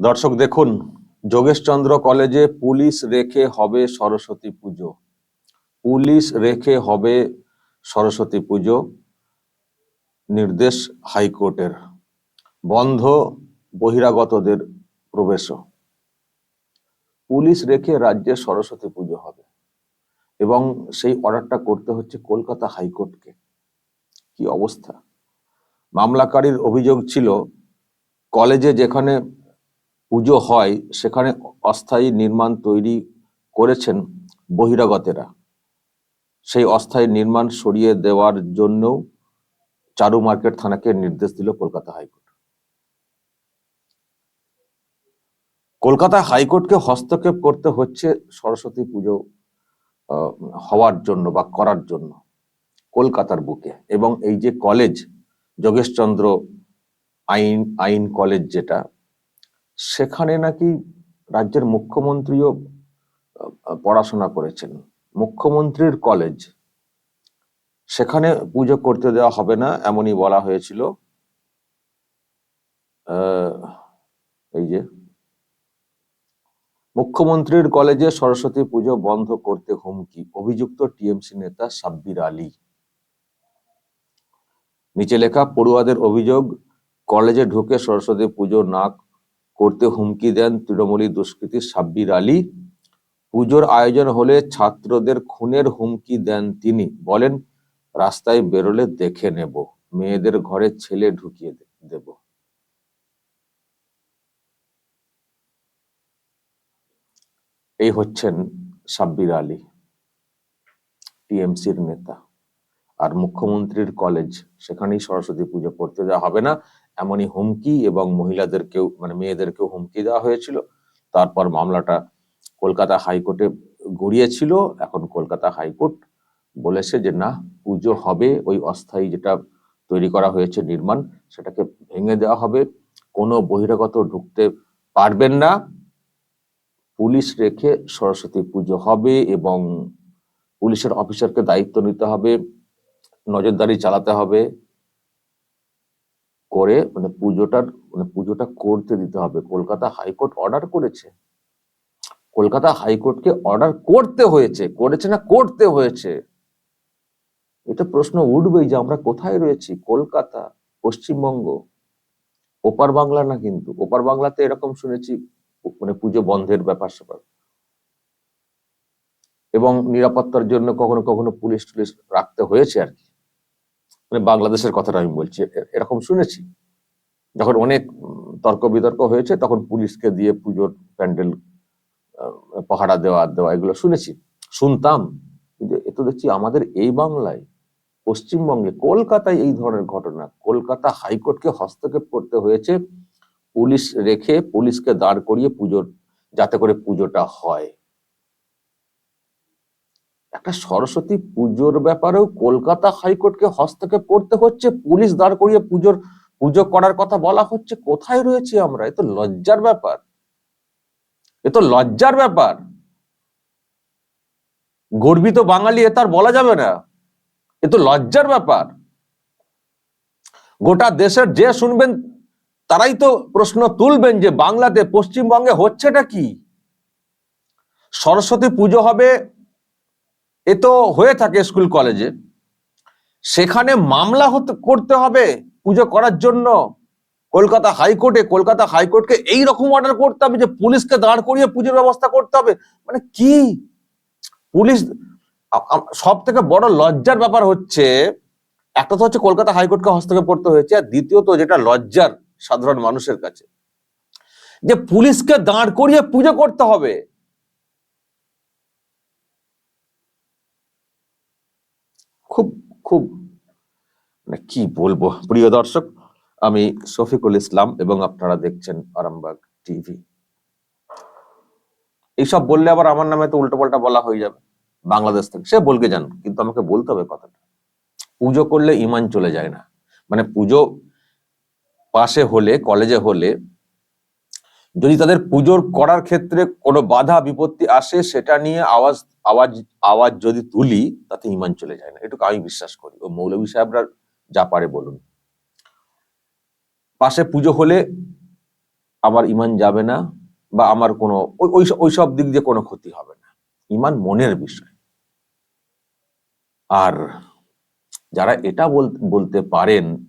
দর্শক দেখুন, যোগেশচন্দ্র কলেজে পুলিশ রেখে হবে সরস্বতী পুজো। পুলিশ রেখে হবে সরস্বতী পুজো, নির্দেশ হাইকোর্টের। বন্ধ বহিরাগতদের প্রবেশও। পুলিশ রেখে রাজ্যে সরস্বতী পুজো হবে এবং সেই অর্ডারটা করতে হচ্ছে কলকাতা হাইকোর্টকে। কি অবস্থা? মামলাকারীর অভিযোগ ছিল, কলেজে যেখানে পুজো হয়, সেখানে অস্থায়ী নির্মাণ তৈরি করেছেন বহিরাগতেরা। সেই অস্থায়ী নির্মাণ সরিয়ে দেওয়ার জন্যও চারু মার্কেট থানাকে নির্দেশ দিল কলকাতা হাইকোর্ট। কলকাতা হাইকোর্টকে হস্তক্ষেপ করতে হচ্ছে সরস্বতী পুজো হওয়ার জন্য বা করার জন্য কলকাতার বুকে। এবং এই যে কলেজ, যোগেশচন্দ্র আইন আইন কলেজ যেটা সেখানে নাকি রাজ্যের মুখ্যমন্ত্রীও পড়াশোনা করেছেন। মুখ্যমন্ত্রীর কলেজ সেখানে পুজো করতে দেওয়া হবে না এমনই বলা হয়েছিল। এই যে, মুখ্যমন্ত্রীর কলেজে সরস্বতী পুজো বন্ধ করতে হুমকি, অভিযুক্ত টিএমসি নেতা সাব্বির আলী। নিচে লেখা, পড়ুয়াদের অভিযোগ কলেজে ঢুকে সরস্বতী পুজো না করতে হুমকি দেন তৃণমূলী দুষ্কৃতী সাব্বির আলী। পুজোর আয়োজন হলে ছাত্রদের খুনের হুমকি দেন তিনি। বলেন, রাস্তায় বেরোলে দেখে নেব, মেয়েদের ঘরে ছেলে ঢুকিয়ে দেব। এই হচ্ছেন সাব্বির আলী, টিএমসির নেতা। আর মুখ্যমন্ত্রীর কলেজ, সেখানেই সরস্বতী পুজো করতে দেওয়া হবে না। এমনই হুমকি এবং মহিলাদেরকেও মানে মেয়েদেরকেও হুমকি দেওয়া হয়েছিল। তারপর মামলাটা কলকাতা হাইকোর্টে গড়িয়েছিল। এখন কলকাতা হাইকোর্ট বলেছে যে, না, পুজো হবে। ওই অস্থায়ী যেটা তৈরি করা হয়েছে নির্মাণ, সেটাকে ভেঙে দেওয়া হবে। কোনো বহিরাগত ঢুকতে পারবেন না। পুলিশ রেখে সরস্বতী পুজো হবে এবং পুলিশের অফিসারকে দায়িত্ব নিতে হবে। নজরদারি চালাতে হবে। করে মানে পুজোটার মানে পুজোটা করতে দিতে হবে। কলকাতা হাইকোর্ট অর্ডার করেছে। কলকাতা হাইকোর্টকে অর্ডার করতে হয়েছে। করেছে না করতে হয়েছে? এটা প্রশ্ন উঠবেই যে আমরা কোথায় রয়েছি? কলকাতা, পশ্চিমবঙ্গ? ওপার বাংলা না কিন্তু? ওপার বাংলাতে এরকম শুনেছি মানে পুজো বন্ধের ব্যাপার স্যাপার। এবং নিরাপত্তার জন্য কখনো কখনো পুলিশ টুলিশ রাখতে হয়েছে আর কি। মানে বাংলাদেশের কথাটা আমি বলছি। এরকম শুনেছি। যখন অনেক তর্ক বিতর্ক হয়েছে, তখন পুলিশকে দিয়ে পুজোর প্যান্ডেল পাহারা দেওয়া দেওয়া, এগুলো শুনেছি। শুনতাম। কিন্তু এ তো দেখছি আমাদের এই বাংলায়, পশ্চিমবঙ্গে, কলকাতায় এই ধরনের ঘটনা। কলকাতা হাইকোর্টকে হস্তক্ষেপ করতে হয়েছে। পুলিশ রেখে পুলিশকে দাঁড় করিয়ে পুজোর, যাতে করে পুজোটা হয়। একটা সরস্বতী পুজোর ব্যাপারেও কলকাতা হাইকোর্টকে হস্তক্ষেপ করতে হচ্ছে, পুলিশ দাঁড় করিয়ে পুজোর, পুজো করার কথা বলা হচ্ছে, কোথায় রয়েছি আমরা? এ তো লজ্জার ব্যাপার। এ তো লজ্জার ব্যাপার। গর্বিত বাঙালি, এ তার বলা যাবে না। এ তো লজ্জার ব্যাপার। গোটা দেশের যে শুনবেন, তারাই তো প্রশ্ন তুলবেন যে বাংলাতে পশ্চিমবঙ্গে হচ্ছেটা কি? সরস্বতী পুজো হবে এ তো হয়ে থাকে স্কুল কলেজে। সেখানে মামলা হতে, করতে হবে পুজো করার জন্য। কলকাতা হাইকোর্টে, কলকাতা হাইকোর্টকে এই রকম অর্ডার করতে হবে যে পুলিশকে দাঁড় করিয়ে পুজোর ব্যবস্থা করতে হবে। মানে কি? পুলিশ সব থেকে বড় লজ্জার ব্যাপার হচ্ছে, একটা তো হচ্ছে কলকাতা হাইকোর্টকে হস্তক্ষেপ করতে হয়েছে, আর দ্বিতীয়ত যেটা লজ্জার সাধারণ মানুষের কাছে, যে পুলিশকে দাঁড় করিয়ে পুজো করতে হবে। খুব খুব মানে কি বলব? প্রিয় দর্শক, আমি শফিকুল ইসলাম এবং আপনারা দেখছেন আরামবাগ টিভি। এইসব বললে আবার আমার নামে তো উল্টো পাল্টা বলা হয়ে যাবে। বাংলাদেশ থেকে। সে বলকে যান কিন্তু আমাকে বলতে হবে কথাটা। পুজো করলে ইমান চলে যায় না। মানে পুজো পাশে হলে, কলেজে হলে যদি তাদের পুজোর করার ক্ষেত্রে কোনো বাধা, বিপত্তি আসে, সেটা নিয়ে আওয়াজ আওয়াজ আওয়াজ যদি তুলি, তাতে ইমান চলে যায় না। এটুকু আমি বিশ্বাস করি। ও মৌলভী সাহেবরা যা পারে বলুন। পাশে পুজো হলে আমার ইমান যাবে না বা আমার কোনো, ওই- ওই ওই সব দিক দিয়ে কোনো ক্ষতি হবে না। ইমান মনের বিষয়। আর যারা এটা বল- বলতে পারেন,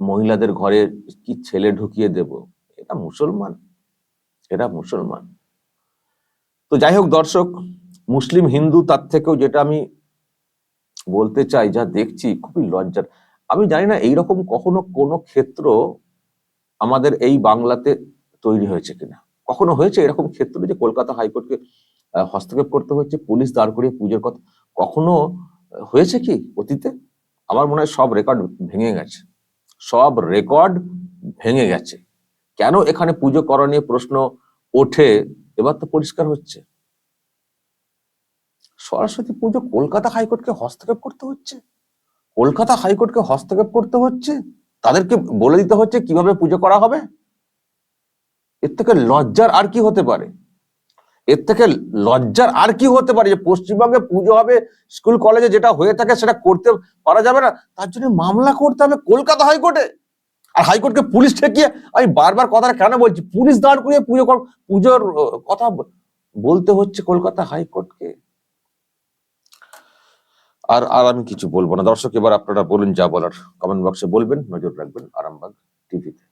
মহিলাদের ঘরে কি ছেলে ঢুকিয়ে দেব? এটা মুসলমান এরা মুসলমান। তো যাই হোক দর্শক, মুসলিম হিন্দু তার থেকেও যেটা আমি বলতে চাই, যা দেখছি, খুবই লজ্জার। আমি জানি না এইরকম কখনো কোনো ক্ষেত্র আমাদের এই বাংলাতে তৈরি হয়েছে কিনা। কখনো হয়েছে এরকম ক্ষেত্র যে কলকাতা হাইকোর্টকে হস্তক্ষেপ করতে হচ্ছে, পুলিশ দাঁড় করিয়ে পুজোর কথা? কখনো হয়েছে কি অতীতে? আমার মনে হয় সব রেকর্ড ভেঙে গেছে। সব রেকর্ড ভেঙে গেছে। কেন এখানে পুজো করা নিয়ে প্রশ্ন ওঠে, এবার তো পরিষ্কার হচ্ছে। সরস্বতী পুজো কলকাতা হাইকোর্টকে হস্তক্ষেপ করতে হচ্ছে? কলকাতা হাইকোর্টকে হস্তক্ষেপ করতে হচ্ছে? তাদেরকে বলে দিতে হচ্ছে কীভাবে পুজো করা হবে? এর থেকে লজ্জার আর কি হতে পারে? এর থেকে লজ্জার আর কি হতে পারে যে পশ্চিমবঙ্গে পুজো হবে, স্কুল, কলেজে যেটা হয়ে থাকে সেটা করতে পারা যাবে না? তার জন্য মামলা করতে হবে কলকাতা হাইকোর্টে। আর হাইকোর্টকে পুলিশ ঠেকিয়ে আমি বারবার কথাটা কেন বলছি? পুলিশ দাঁড় করিয়ে পুজো পুজোর কথা বলতে হচ্ছে কলকাতা হাইকোর্টকে। আর আর আমি কিছু বলব না। দর্শক, এবার আপনারা বলুন যা বলার। কমেন্ট বক্সে বলবেন, নজর রাখবেন, আরামবাগ টিভিতে